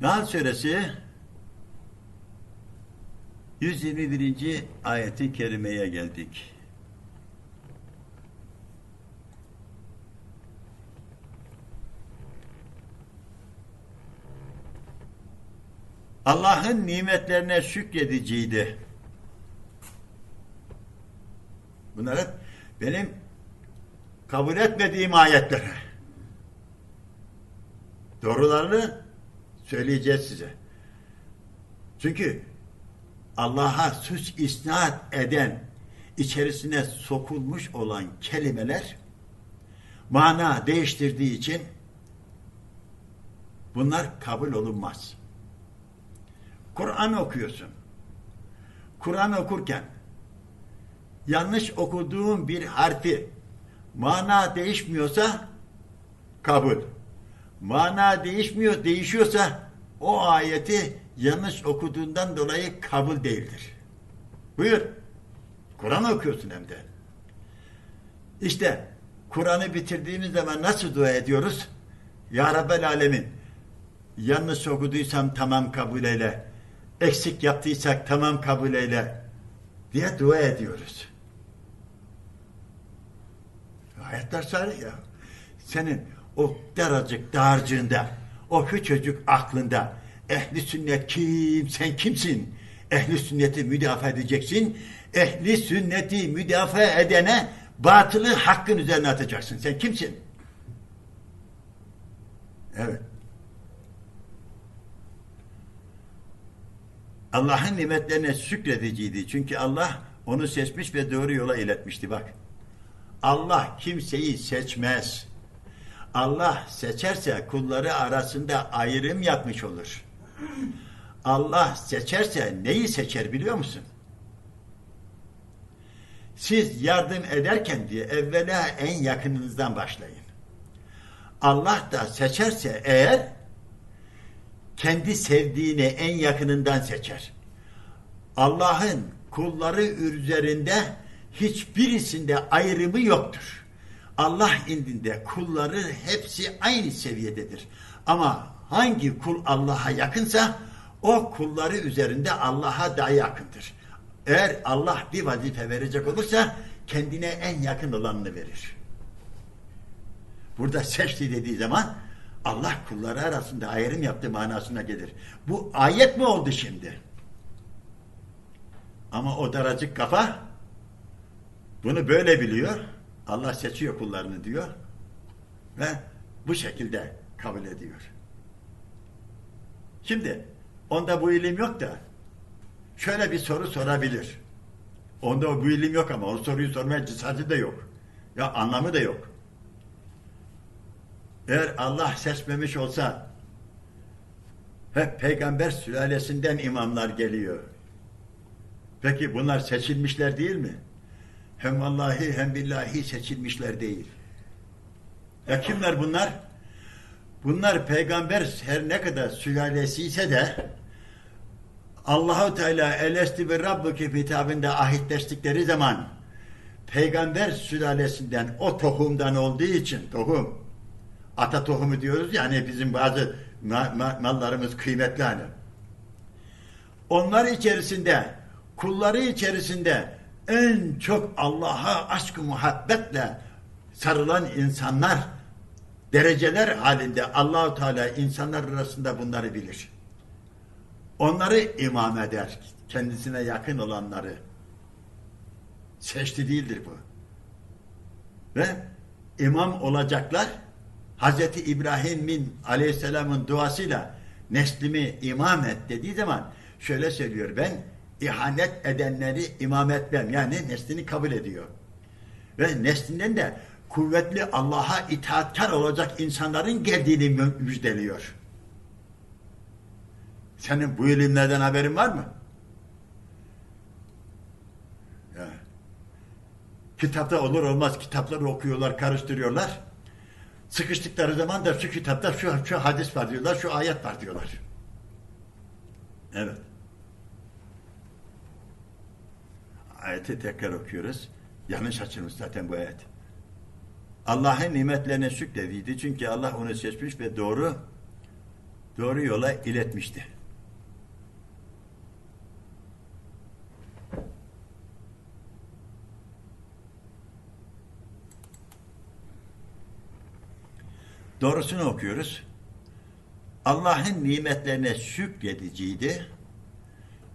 Nahl suresi 121. ayeti kerimeye geldik. Allah'ın nimetlerine şükrediciydi. Bunlar hep benim kabul etmediğim ayetler. Doğrularını söyleyeceğiz size. Çünkü Allah'a suç isnat eden, içerisine sokulmuş olan kelimeler mana değiştirdiği için bunlar kabul olunmaz. Kur'an okuyorsun. Kur'an okurken yanlış okuduğun bir harfi mana değişmiyorsa kabul. Mana değişmiyor, değişiyorsa o ayeti yanlış okuduğundan dolayı kabul değildir. Buyur. Kur'an okuyorsun hem de. İşte Kur'an'ı bitirdiğimiz zaman nasıl dua ediyoruz? Ya Rabbel Alemin yanlış okuduysam tamam kabul eyle. Eksik yaptıysak tamam kabul eyle diye dua ediyoruz. Ayetler salih ya. Senin o daracık dağarcığında, o küçücük aklında ehli sünnet kim, sen kimsin? Ehli sünneti müdafaa edeceksin. Ehli sünneti müdafaa edene batılı hakkın üzerine atacaksın. Sen kimsin? Evet. Allah'ın nimetlerine şükrediciydi. Çünkü Allah onu seçmiş ve doğru yola iletmişti bak. Allah kimseyi seçmez. Allah seçerse kulları arasında ayrım yapmış olur. Allah seçerse neyi seçer biliyor musun? Siz yardım ederken diye evvela en yakınınızdan başlayın. Allah da seçerse eğer kendi sevdiğini en yakınından seçer. Allah'ın kulları üzerinde hiçbirisinde ayrımı yoktur. Allah indinde kulları hepsi aynı seviyededir. Ama hangi kul Allah'a yakınsa o kulları üzerinde Allah'a daha yakındır. Eğer Allah bir vazife verecek olursa kendine en yakın olanını verir. Burada seçti dediği zaman Allah kulları arasında ayrım yaptığı manasına gelir. Bu ayet mi oldu şimdi? Ama o daracık kafa bunu böyle biliyor. Allah seçiyor kullarını diyor. Ve bu şekilde kabul ediyor. Şimdi onda bu ilim yok da şöyle bir soru sorabilir. Onda bu ilim yok ama o soruyu sormaya cesareti de yok. Ya anlamı da yok. Eğer Allah seçmemiş olsa hep peygamber sülalesinden imamlar geliyor. Peki bunlar seçilmişler değil mi? Hem vallahi hem billahi seçilmişler değil. Ya kimler bunlar? Bunlar peygamber her ne kadar sülalesi ise de Allahu Teala elesti ve Rabbuki hitabında ahitleştikleri zaman peygamber sülalesinden o tohumdan olduğu için tohum ata tohumu diyoruz yani bizim bazı ma ma mallarımız kıymetli hani. Onlar içerisinde kulları içerisinde en çok Allah'a aşk-ı muhabbetle sarılan insanlar dereceler halinde Allahu Teala insanlar arasında bunları bilir. Onları imam eder. Kendisine yakın olanları. Seçti değildir bu. Ve imam olacaklar Hazreti İbrahim'in aleyhisselamın duasıyla neslimi imam et dediği zaman şöyle söylüyor ben ihanet edenleri imam etmem. Yani neslini kabul ediyor. Ve neslinden de kuvvetli Allah'a itaatkar olacak insanların geldiğini müjdeliyor. Senin bu ilimlerden haberin var mı? Ya. Kitapta olur olmaz kitapları okuyorlar, karıştırıyorlar. Sıkıştıkları zaman da şu kitapta şu, şu hadis var diyorlar, şu ayet var diyorlar. Evet. Ayeti tekrar okuyoruz. Yanlış açılmış zaten bu ayet. Allah'ın nimetlerine şükrediydi. Çünkü Allah onu seçmiş ve doğru doğru yola iletmişti. Doğrusunu okuyoruz. Allah'ın nimetlerine şükrediciydi.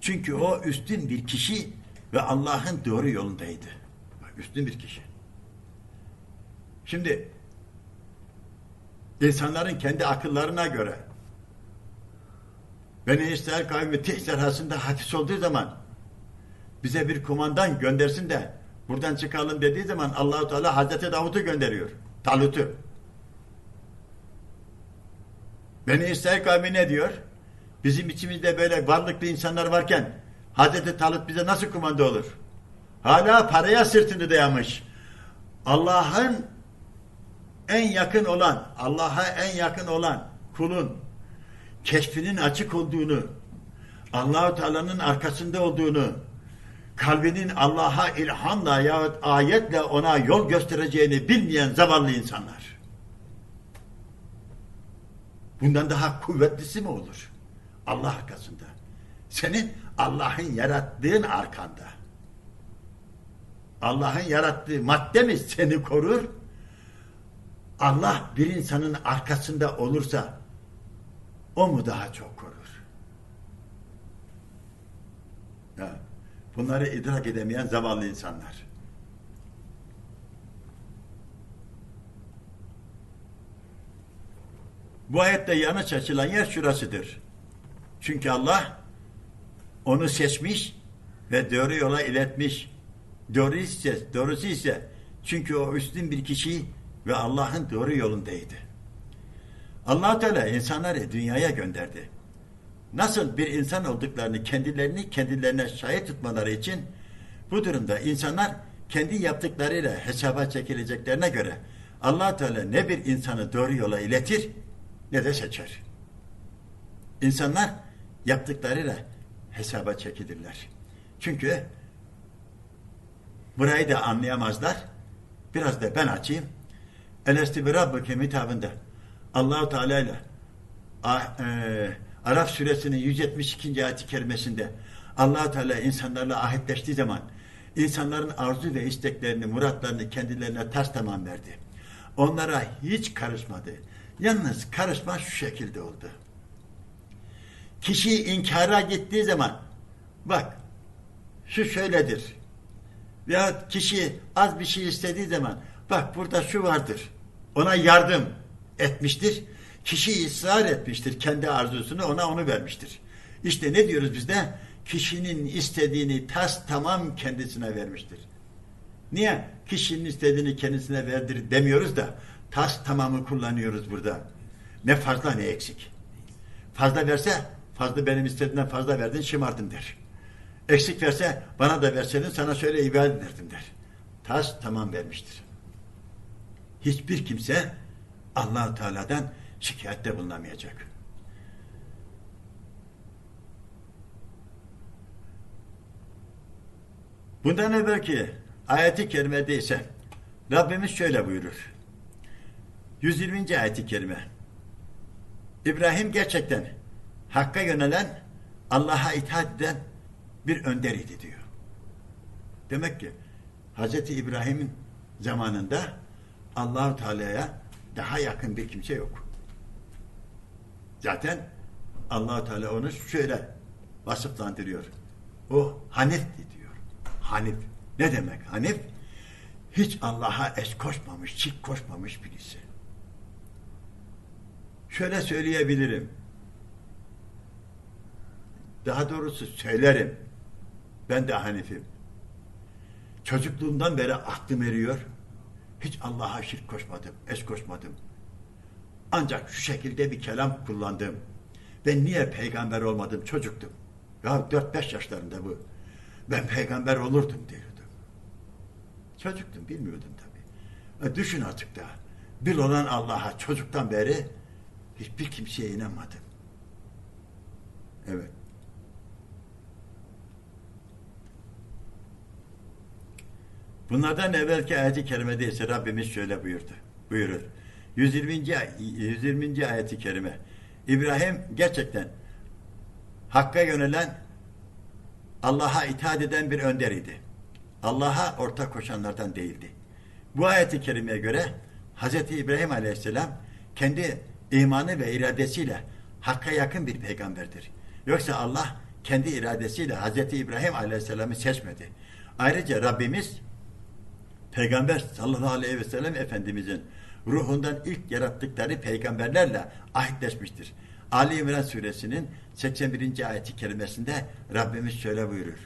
Çünkü o üstün bir kişi ve Allah'ın doğru yolundaydı. Üstün bir kişi. Şimdi insanların kendi akıllarına göre Beni İsrail kavmi Tih serhasında hapis olduğu zaman bize bir kumandan göndersin de buradan çıkalım dediği zaman Allahu Teala Hazreti Davut'u gönderiyor. Talut'u. Beni İsrail kavmi ne diyor? Bizim içimizde böyle varlıklı insanlar varken Hazreti Talut bize nasıl kumanda olur? Hala paraya sırtını dayamış. Allah'ın en yakın olan, Allah'a en yakın olan kulun keşfinin açık olduğunu, Allahu Teala'nın arkasında olduğunu, kalbinin Allah'a ilhamla yahut ayetle ona yol göstereceğini bilmeyen zavallı insanlar. Bundan daha kuvvetlisi mi olur? Allah arkasında. Senin Allah'ın yarattığın arkanda. Allah'ın yarattığı madde mi seni korur? Allah bir insanın arkasında olursa o mu daha çok korur? Ya, bunları idrak edemeyen zavallı insanlar. Bu ayette yanlış açılan yer şurasıdır. Çünkü Allah onu seçmiş ve doğru yola iletmiş. Doğru ise, doğrusu ise çünkü o üstün bir kişi ve Allah'ın doğru yolundaydı. allah Teala insanları dünyaya gönderdi. Nasıl bir insan olduklarını kendilerini kendilerine şahit tutmaları için bu durumda insanlar kendi yaptıklarıyla hesaba çekileceklerine göre allah Teala ne bir insanı doğru yola iletir ne de seçer. İnsanlar yaptıklarıyla hesaba çekilirler. Çünkü burayı da anlayamazlar. Biraz da ben açayım. Elesti bir Rabbikim hitabında Allahu Teala ile e, Araf suresinin 172. ayet-i kerimesinde allah Teala insanlarla ahitleştiği zaman insanların arzu ve isteklerini, muratlarını kendilerine ters tamam verdi. Onlara hiç karışmadı. Yalnız karışma şu şekilde oldu. Kişi inkara gittiği zaman bak şu şöyledir. Veya kişi az bir şey istediği zaman bak burada şu vardır. Ona yardım etmiştir. Kişi ısrar etmiştir. Kendi arzusunu ona onu vermiştir. İşte ne diyoruz biz de? Kişinin istediğini tas tamam kendisine vermiştir. Niye? Kişinin istediğini kendisine verdir demiyoruz da tas tamamı kullanıyoruz burada. Ne fazla ne eksik. Fazla verse fazla benim istediğimden fazla verdin şımardın der. Eksik verse bana da verseydin sana şöyle ibadet ederdim der. Tas tamam vermiştir. Hiçbir kimse allah Teala'dan şikayette bulunamayacak. Bundan evvelki ayeti kerimede ise Rabbimiz şöyle buyurur. 120. ayeti kerime. İbrahim gerçekten Hakk'a yönelen, Allah'a itaat eden bir önder idi diyor. Demek ki Hz. İbrahim'in zamanında Allahu Teala'ya daha yakın bir kimse yok. Zaten Allahu Teala onu şöyle vasıflandırıyor. O Hanif'ti diyor. Hanif. Ne demek Hanif? Hiç Allah'a eş koşmamış, çift koşmamış birisi. Şöyle söyleyebilirim. Daha doğrusu söylerim. Ben de Hanif'im. Çocukluğumdan beri aklım eriyor. Hiç Allah'a şirk koşmadım, eş koşmadım. Ancak şu şekilde bir kelam kullandım. Ben niye peygamber olmadım çocuktum. Ya dört beş yaşlarında bu. Ben peygamber olurdum diyordum. Çocuktum bilmiyordum tabii. E düşün artık da. Bir olan Allah'a çocuktan beri hiçbir kimseye inanmadım. Evet. Bunlardan evvelki ayet-i kerimede ise Rabbimiz şöyle buyurdu. Buyurur. 120. 120. ayet-i kerime. İbrahim gerçekten Hakk'a yönelen Allah'a itaat eden bir önderiydi. Allah'a ortak koşanlardan değildi. Bu ayeti kerimeye göre Hz. İbrahim Aleyhisselam kendi imanı ve iradesiyle Hakk'a yakın bir peygamberdir. Yoksa Allah kendi iradesiyle Hz. İbrahim Aleyhisselam'ı seçmedi. Ayrıca Rabbimiz Peygamber sallallahu aleyhi ve sellem Efendimizin ruhundan ilk yarattıkları peygamberlerle ahitleşmiştir. Ali İmran suresinin 81. ayeti kerimesinde Rabbimiz şöyle buyurur.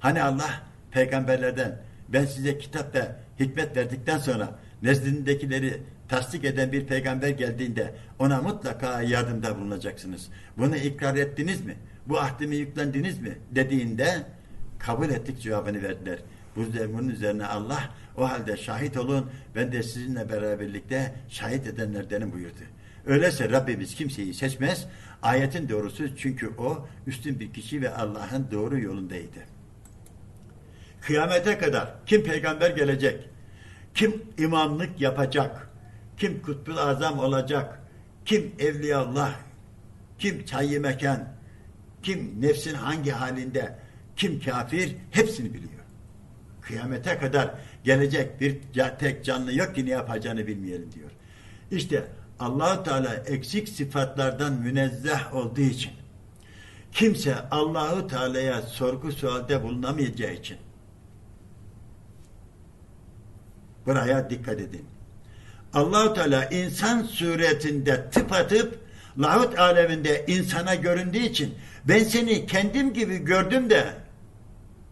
Hani Allah peygamberlerden ben size kitap ve hikmet verdikten sonra nezdindekileri tasdik eden bir peygamber geldiğinde ona mutlaka yardımda bulunacaksınız. Bunu ikrar ettiniz mi? Bu ahdime yüklendiniz mi? dediğinde kabul ettik cevabını verdiler. Bu bunun üzerine Allah o halde şahit olun ben de sizinle beraberlikte şahit edenlerdenim buyurdu. Öyleyse Rabbimiz kimseyi seçmez. Ayetin doğrusu çünkü o üstün bir kişi ve Allah'ın doğru yolundaydı. Kıyamete kadar kim peygamber gelecek, kim imamlık yapacak, kim kutbul azam olacak, kim evliyaullah, kim çayı mekan, kim nefsin hangi halinde, kim kafir hepsini biliyor. Kıyamete kadar gelecek bir tek canlı yok ki ne yapacağını bilmeyelim diyor. İşte allah Teala eksik sıfatlardan münezzeh olduğu için kimse Allahu Teala'ya sorgu sualde bulunamayacağı için buraya dikkat edin. Allahu Teala insan suretinde tıpatıp lahut aleminde insana göründüğü için ben seni kendim gibi gördüm de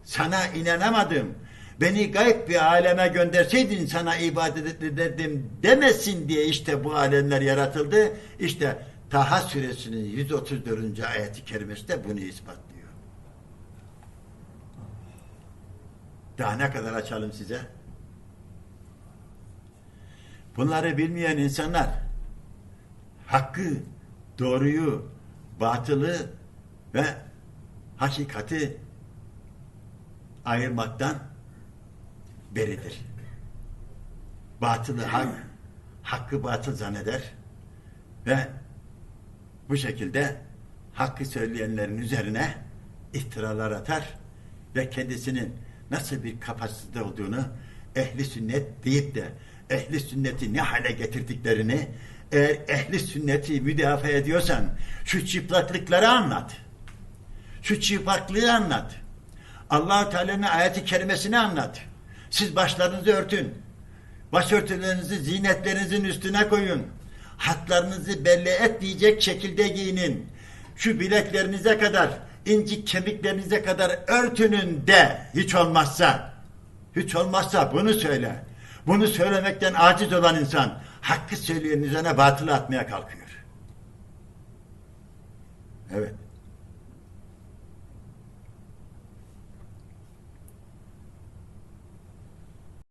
sana inanamadım. Beni gayb bir aleme gönderseydin sana ibadet ederdim demesin diye işte bu alemler yaratıldı. İşte Taha suresinin 134. ayeti kerimesi de bunu ispatlıyor. Daha ne kadar açalım size? Bunları bilmeyen insanlar hakkı, doğruyu, batılı ve hakikati ayırmaktan beridir. Batılı hak, hakkı batıl zanneder ve bu şekilde hakkı söyleyenlerin üzerine iftiralar atar ve kendisinin nasıl bir kapasitede olduğunu ehli sünnet deyip de ehli sünneti ne hale getirdiklerini eğer ehli sünneti müdafaa ediyorsan şu çıplaklıkları anlat. Şu çıplaklığı anlat. allah Teala'nın ayeti kerimesini anlat. Siz başlarınızı örtün. Başörtülerinizi zinetlerinizin üstüne koyun. Hatlarınızı belli etmeyecek şekilde giyinin. Şu bileklerinize kadar, incik kemiklerinize kadar örtünün de hiç olmazsa. Hiç olmazsa bunu söyle. Bunu söylemekten aciz olan insan hakkı söyleyen üzerine batılı atmaya kalkıyor. Evet.